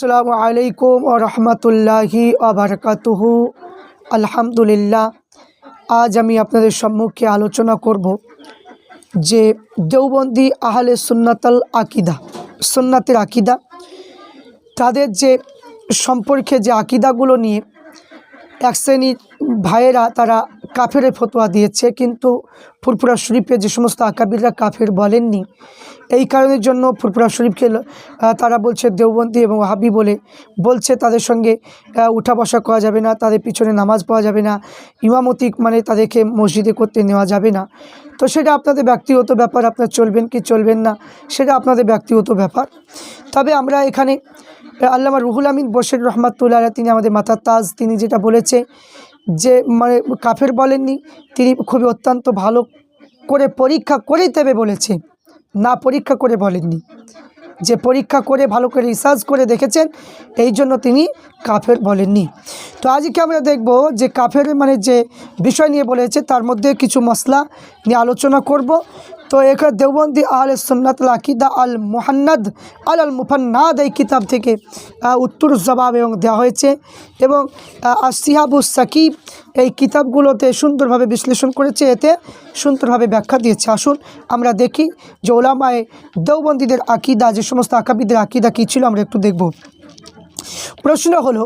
আসসালামু আলাইকুম ও রহমতুল্লাহি আবরকাতুহু আলহামদুলিল্লাহ, আজ আমি আপনাদের সম্মুখে আলোচনা করব যে দেওবন্দি আহলে সুন্নাতাল আকিদা, সুন্নাতের আকিদা, তাদের যে সম্পর্কে যে আকিদাগুলো নিয়ে এক শ্রেণির ভাইয়েরা তারা কাফের ফতোয়া দিয়েছে, কিন্তু ফুরফুরা শরীফে যে সমস্ত আকাবিররা কাফের বলেননি, এই কারণের জন্য ফুরফুরা শরীফকে তারা বলছে দেওবন্দি এবং হাবি বলে বলছে, তাদের সঙ্গে উঠা বসা করা যাবে না, তাদের পিছনে নামাজ পাওয়া যাবে না, ইমামতি মানে তাদেরকে মসজিদে করতে নেওয়া যাবে না। তো সেটা আপনাদের ব্যক্তিগত ব্যাপার, আপনার চলবেন কি চলবেন না, সেটা আপনাদের ব্যক্তিগত ব্যাপার। তবে আমরা এখানে, আল্লামা রুহুল আমিন বশির রহমাতুল্লাহ তিনি আমাদের মাথার তাজ, তিনি যেটা বলেছে যে মানে কাফের বলেননি, তিনি খুবই অত্যন্ত ভালো করে পরীক্ষা করে দেবে বলেছে, না পরীক্ষা করে বলেননি। যে পরীক্ষা করে ভালো করে রিসার্চ করে দেখেছেন, এই জন্য তিনি কাফের বলেননি। তো আজকে আমরা দেখব যে কাফের মানে যে বিষয় নিয়ে বলেছে, তার মধ্যে কিছু মশলা নিয়ে আলোচনা করব। তো এখানে দেওবন্দি আল সন্নাত আকিদা আল মোহান্নাদ আল আল মুফান্নাদ এই কিতাব থেকে উত্তর জবাব এবং দেওয়া হয়েছে। এবং সিহাবুস সাকিব এই কিতাবগুলোতে সুন্দরভাবে বিশ্লেষণ করেছে। এতে সুন্দরভাবে ব্যাখ্যা দিয়েছে। আসুন আমরা দেখি যে ওলামায় দেওবন্দীদের আকিদা, যে সমস্ত আকাবিদের আকিদা কী ছিল, আমরা একটু দেখব। প্রশ্ন হলো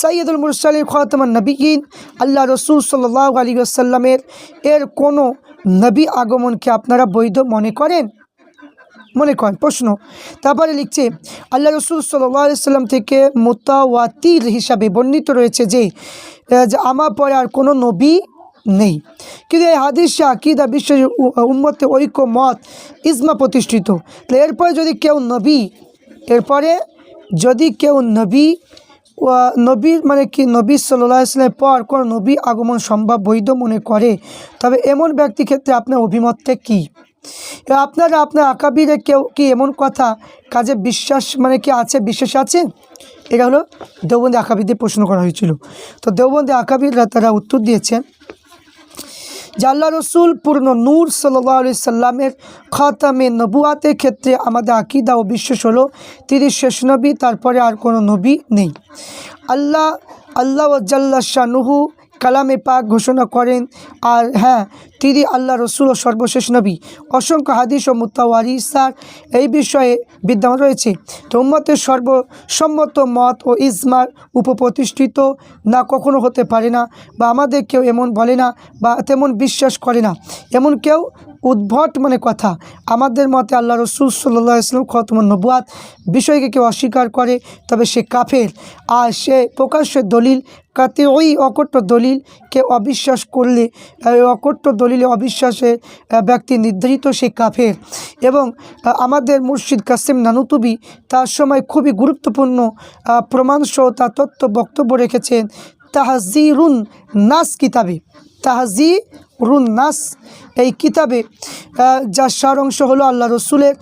সৈয়দুল মুরসালিম খতমান নবীন আল্লাহ রসুল সাল্লাহ আলী আসাল্লামের এর কোনো নবী আগমনকে আপনারা বৈধ মনে করেন? মনে করেন। প্রশ্ন। তারপরে লিখছে, আল্লাহ রসুল সাল্লাম থেকে মোতাওয়াতির হিসাবে বর্ণিত রয়েছে যে আমার পরে আর কোনো নবী নেই। কিন্তু এই হাদিস আকিদা বিশ্বের উ- উম্মতে ঐক্য, মত, ইজমা প্রতিষ্ঠিত। এরপরে যদি কেউ নবী, এরপরে যদি কেউ নবী নবীর মানে কি? নবী সাল্লাহ ইসলামের পর কোনো নবী আগমন সম্ভব বৈধ মনে করে। তবে এমন ব্যক্তি ক্ষেত্রে আপনার অভিমতটা কী? আপনারা আপনার আকাবিরে কেউ কি এমন কথা কাজে বিশ্বাস মানে কি আছে, বিশ্বাস আছে? এটা হলো দেওবন্দি আকাবিদের প্রশ্ন করা হয়েছিল। তো দেওবন্দি আকাবিররা তারা উত্তর দিয়েছেন যে আল্লাহ রসুল পূর্ণ নূর সাল্লাহ সাল্লামের খতামে নবুয়াতের ক্ষেত্রে আমাদের আকিদা ও বিশ্বাস হলো তিনি শেষ নবী, তারপরে আর কোনো নবী নেই। আল্লাহ আল্লাহ জাল্লা শাহনুহু কালামে পাক ঘোষণা করেন, আর হ্যাঁ তিনি আল্লাহ রসুল ও সর্বশেষ নবী। অসংখ্য হাদিস ও মুতাওয়ারিসার এই বিষয়ে বিদ্যমান রয়েছে। তো উম্মতের সর্বসম্মত মত ও ইসমার উপপ্রতিষ্ঠিত না কখনো হতে পারে না, বা আমাদের কেউ এমন বলে না, বা তেমন বিশ্বাস করে না। এমন কেউ উদ্ভট মানে কথা। আমাদের মতে আল্লাহ রসুল সাল্লাহ ইসলাম খতমান নবুয়াত বিষয়কে কেউ অস্বীকার করে তবে সে কাফের। আর সে প্রকাশ্য দলিল কাতে ওই অকট্ট দলিলকে অবিশ্বাস করলে এই অকট্ট দলিলে অবিশ্বাসের আহ, ব্যক্তি নির্ধারিত সে কাফের। এবং আমাদের মুর্শিদ কাসিম নানুতুবি তার সময় খুবই গুরুত্বপূর্ণ প্রমাণসহ তার তথ্য বক্তব্য রেখেছেন তাহাজিরুন নাস কিতাবে। তাহাজি রুন নাস এই কিতাবে যার সার অংশ হলো আল্লাহ রসুলের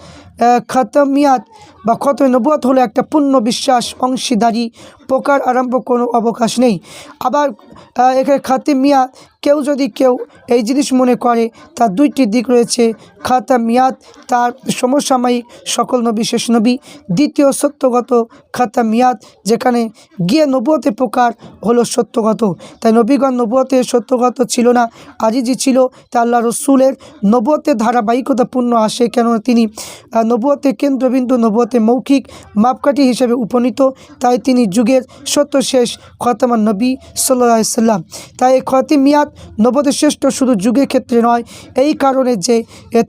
খাতামিয়াত। বা খতম নবুয়াত হলো একটা পূর্ণ বিশ্বাস অংশীদারি প্রকার আরম্ভ কোনো অবকাশ নেই। আবার এখানে এখানে খাতিমিয়াত কেউ যদি কেউ এই জিনিস মনে করে তার দুইটি দিক রয়েছে। খাতা মিয়াদ তার সমসাময়িক সকল নবী শেষ নবী। দ্বিতীয় সত্যগত খাতা মিয়াদ যেখানে গিয়ে নবুয়তে প্রকার হলো সত্যগত। তাই নবীগণ নবুয়তে সত্যগত ছিল না আজিজি ছিল। তা আল্লাহ রসুলের নবুয়তের ধারাবাহিকতা পূর্ণ আসে কেন? তিনি আহ, নবুয়তের কেন্দ্রবিন্দু নবুয়তে মৌখিক মাপকাঠি হিসেবে উপনীত, তাই তিনি যুগের সত্য শেষ খতামান নবী সাল্লাহ সাল্লাম। তাই এই খতিমিয়াত নবতের শ্রেষ্ঠ শুধু যুগের ক্ষেত্রে নয়, এই কারণে যে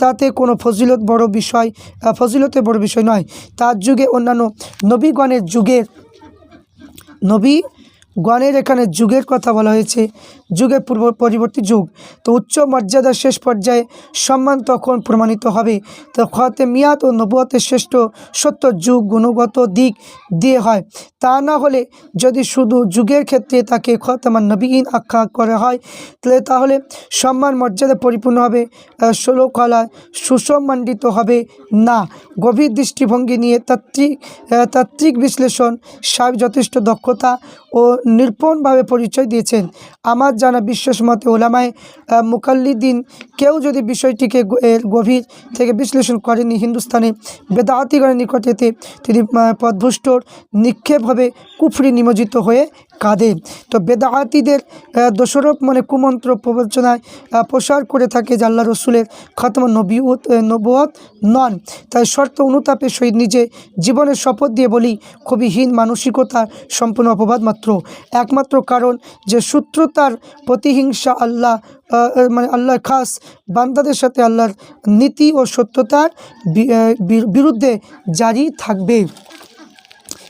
তাতে কোনো ফজিলত বড় বিষয় ফজিলতের বড় বিষয় নয়। তার যুগে অন্যান্য নবীগণের যুগের নবী গণের এখানে যুগের কথা বলা হয়েছে। যুগের পূর্ব পরিবর্তী যুগ। তো উচ্চ মর্যাদার শেষ পর্যায়ে সম্মান তখন প্রমাণিত হবে। তো খতে মিয়াত ও নবুয়তের শ্রেষ্ঠ সত্য যুগ গুণগত দিক দিয়ে হয়। তা না হলে যদি শুধু যুগের ক্ষেত্রে তাকে খতমান নবীন আখ্যা করা হয় তাহলে তাহলে সম্মান মর্যাদা পরিপূর্ণ হবে আহ, ষোলো সুসম্মানিত হবে না। গভীর দৃষ্টিভঙ্গি নিয়ে তাত্ত্বিক তাত্ত্বিক বিশ্লেষণ সাহেব যথেষ্ট দক্ষতা ও নির্পণভাবে পরিচয় দিয়েছেন। আমার জানা বিশ্বাস মতে ওলামায় আহ, মুকাল্লিদিন কেউ যদি বিষয়টিকে গভীর থেকে বিশ্লেষণ করেনি হিন্দুস্তানে বেদাতিগণের নিকটেতে তিনি পদভুষ্টর নিক্ষেপ হবে কুফরি নিমজ্জিত হয়ে কাঁদে। তো বেদাহাতিদের দোষরূপ মানে কুমন্ত্র প্রবচনায় প্রসার করে থাকে যে আল্লাহ রসুলের খতম নবীত নবুয়ত নন। তাই শর্ত অনুতাপের সহিত নিজে জীবনের শপথ দিয়ে বলি, খুবই হীন মানসিকতার সম্পূর্ণ অপবাদ মাত্র। একমাত্র কারণ যে সূত্রতার প্রতিহিংসা আল্লাহ মানে আল্লাহর খাস, বান্দাদের সাথে আল্লাহর নীতি ও সত্যতার বিরুদ্ধে জারি থাকবে।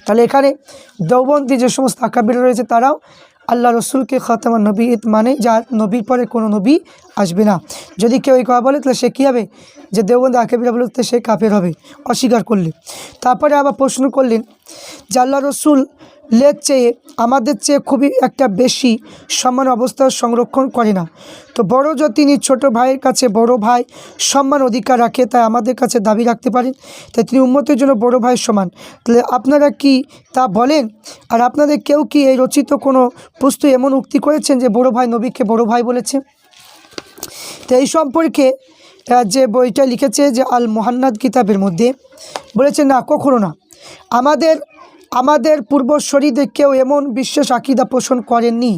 তাহলে এখানে দেওবন্দি যে সমস্ত আকাবির রয়েছে তারাও আল্লাহ রসুলকে খতামা নবী মানে যার নবীর পরে কোনো নবী আসবে না। যদি কেউ এই কথা বলে, তাহলে সে কী হবে? যে দেওবন্দি আকাবিরা বলে সে কাপের হবে, অস্বীকার করলে। তারপরে আবার প্রশ্ন করলেন যে আল্লাহ রসুল লের চেয়ে আমাদের চেয়ে খুবই একটা বেশি সম্মান অবস্থা সংরক্ষণ করে না। তো বড় যদি তিনি ছোট ভাইয়ের কাছে বড় ভাই সম্মান অধিকার রাখে, তাই আমাদের কাছে দাবি রাখতে পারেন। তাই তিনি উন্মতের জন্য বড় ভাইয়ের সমান। তাহলে আপনারা কি তা বলেন? আর আপনাদের কেউ কি এই রচিত কোনো পুস্তক এমন উক্তি করেছেন যে বড় ভাই নবীকে বড় ভাই বলেছে? তো এই সম্পর্কে যে বইটা লিখেছে যে আল মোহান্নাদ কিতাবের মধ্যে বলেছে, না, কখনো না। আমাদের আমাদের পূর্বশরীদের কেউ এমন বিশ্বাস আকিদা পোষণ করেননি।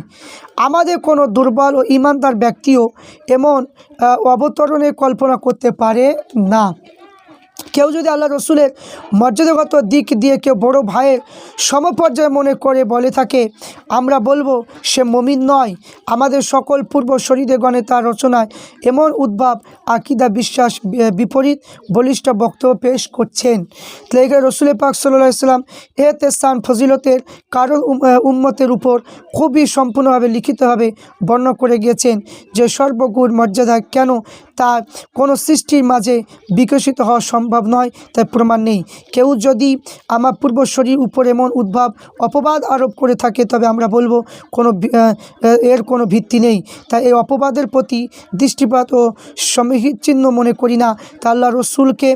আমাদের কোনো দুর্বল ও ইমানদার ব্যক্তিও এমন অবতরণের কল্পনা করতে পারে না। কেউ যদি আল্লাহ রসুলের মর্যাদাগত দিক দিয়ে কেউ বড় ভাইয়ের সমপর্যায়ে মনে করে বলে থাকে, আমরা বলব সে মমিন নয়। আমাদের সকল পূর্ব শরীরগণে তার রচনায় এমন উদ্ভাব, আকিদা, বিশ্বাস বিপরীত বলিষ্ঠ বক্তব্য পেশ করছেন। তো এখানে রসুলের পাক সাল্লাহ ইসলাম এতে স্থান ফজিলতের কারণ উম্মতের উপর খুবই সম্পূর্ণভাবে লিখিতভাবে বর্ণনা করে গিয়েছেন যে সর্বগুণ মর্যাদা কেন তার কোনো সৃষ্টির মাঝে বিকশিত হওয়া সম্ভব নয় তার প্রমাণ নেই। কেউ যদি আমার পূর্বশরীর উপর এমন উদ্ভাব, অপবাদ আরোপ করে থাকে, তবে আমরা বলব কোনো এর কোনো ভিত্তি নেই। তাই এই অপবাদের প্রতি দৃষ্টিপাত ও সমীচিহ্ন মনে করি না। তা আল্লাহ রসুলকে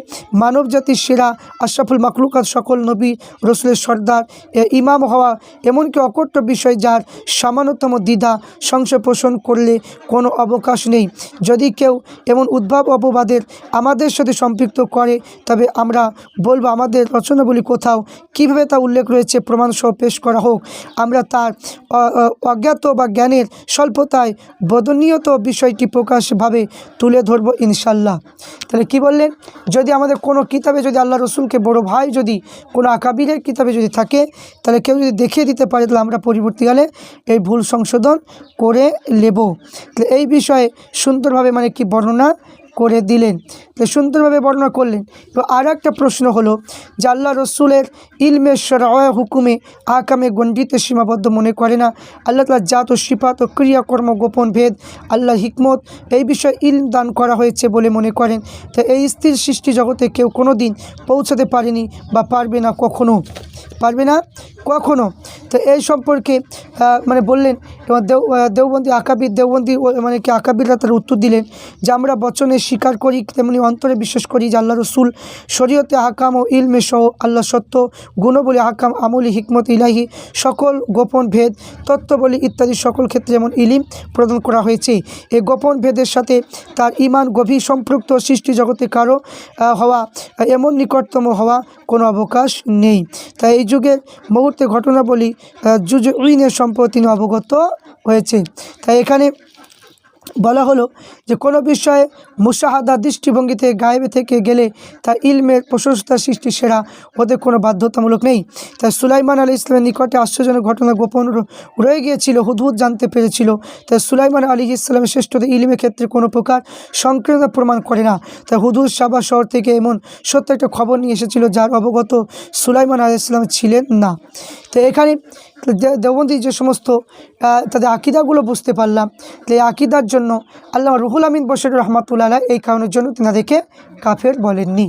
মানব জাতির সেরা, আশরাফুল মাকলুকাত সকল নবী রসুলের সর্দার ইমাম হওয়া এমনকি অকট্য বিষয় যার সামান্যতম দ্বিধা, সংশয় পোষণ করলে কোনো অবকাশ নেই। যদি কেউ এমন উদ্ভাব অপবাদের আমাদের সাথে সম্পৃক্ত করে। তবে আমরা বলব আমাদের রচনাবলী কোথাও, কীভাবে তা উল্লেখ রয়েছে, প্রমাণসহ পেশ করা হোক। আমরা তার অজ্ঞাত বা জ্ঞানের স্বল্পতায় বদনীয়ত বিষয়টি প্রকাশভাবে তুলে ধরবো ইনশাল্লাহ। তাহলে কি বললেন? যদি আমাদের কোনো কিতাবে যদি আল্লাহ রসুলকে বড় ভাই যদি কোনো আকাবিরের কিতাবে যদি থাকে, তাহলে কেউ যদি দেখিয়ে দিতে পারে, তাহলে আমরা পরবর্তীকালে এই ভুল সংশোধন করে নেব। তাহলে এই বিষয়ে সুন্দরভাবে মানে কি বর্ণনা না করে দিলেন। তো সুন্দরভাবে বর্ণনা করলেন। তো আর একটা প্রশ্ন হলো যে আল্লাহ রসুলের ইলমে সরায় হুকুমে আকামে গণ্ডিত সীমাবদ্ধ মনে করে না? আল্লাহ তালা জাত ও সিপাত ও ক্রিয়াকর্ম গোপন ভেদ আল্লাহ হিকমত, এই বিষয়ে ইলম দান করা হয়েছে বলে মনে করেন। তো এই স্থির সৃষ্টি জগতে কেউ কোনো দিন পৌঁছাতে পারেনি বা পারবে না কখনো। পারবে না কখনো। তো এই সম্পর্কে মানে বললেন এবং দেও দেওবন্দি আকাবির, দেওবন্দি মানে কি আকাবিররা তার উত্তর দিলেন যে আমরা বচনে স্বীকার করি, তেমনি অন্তরে বিশ্বাস করি যে আল্লাহ রসুল শরীয়তে হাকাম ও ইলমে সহ আল্লাহ সত্য, গুণবলী হাকাম, আমলি হিকমত ইলাহি, সকল গোপন ভেদ, তত্ত্ববলী ইত্যাদি সকল ক্ষেত্রে যেমন ইলিম প্রদান করা হয়েছে। এই গোপন ভেদের সাথে তার ইমান গভীর সম্পৃক্ত সৃষ্টি জগতে কারও হওয়া এমন নিকটতম হওয়া কোনো অবকাশ নেই। তাই এই যুগের মুহূর্তে ঘটনাবলী জুজ উইনের সম্পর্কে তিনি অবগত হয়েছে তাই এখানে বলা হলো যে কোনো বিষয়ে মুসাহাদা দৃষ্টিভঙ্গিতে গায়েবে থেকে গেলে তা ইলমের প্রশস্তা সৃষ্টি সেরা ওদের কোনো বাধ্যতামূলক নেই। তাই সুলাইমান আলী ইসলামের নিকটে আশ্চর্যজনক ঘটনা গোপন রয়ে গিয়েছিল, হুদহুদ জানতে পেরেছিল। তাই সুলাইমান আলী ইসলামের শ্রেষ্ঠদের ইলমের ক্ষেত্রে কোনো প্রকার সংকীর্ণতা প্রমাণ করে না। তাই হুদুদ সাবা শহর থেকে এমন সত্য একটা খবর নিয়ে এসেছিল যার অবগত সুলাইমান আলী ইসলাম ছিলেন না। তো এখানে দেওবন্দি যে সমস্ত তাদের আকিদাগুলো বুঝতে পারলাম তো এই আকিদার জন্য আল্লাহ রুহুল আমিন বসির রহমাতুল্লাহ এই কারণের জন্য তেনাদেরকে কাফের বলেননি।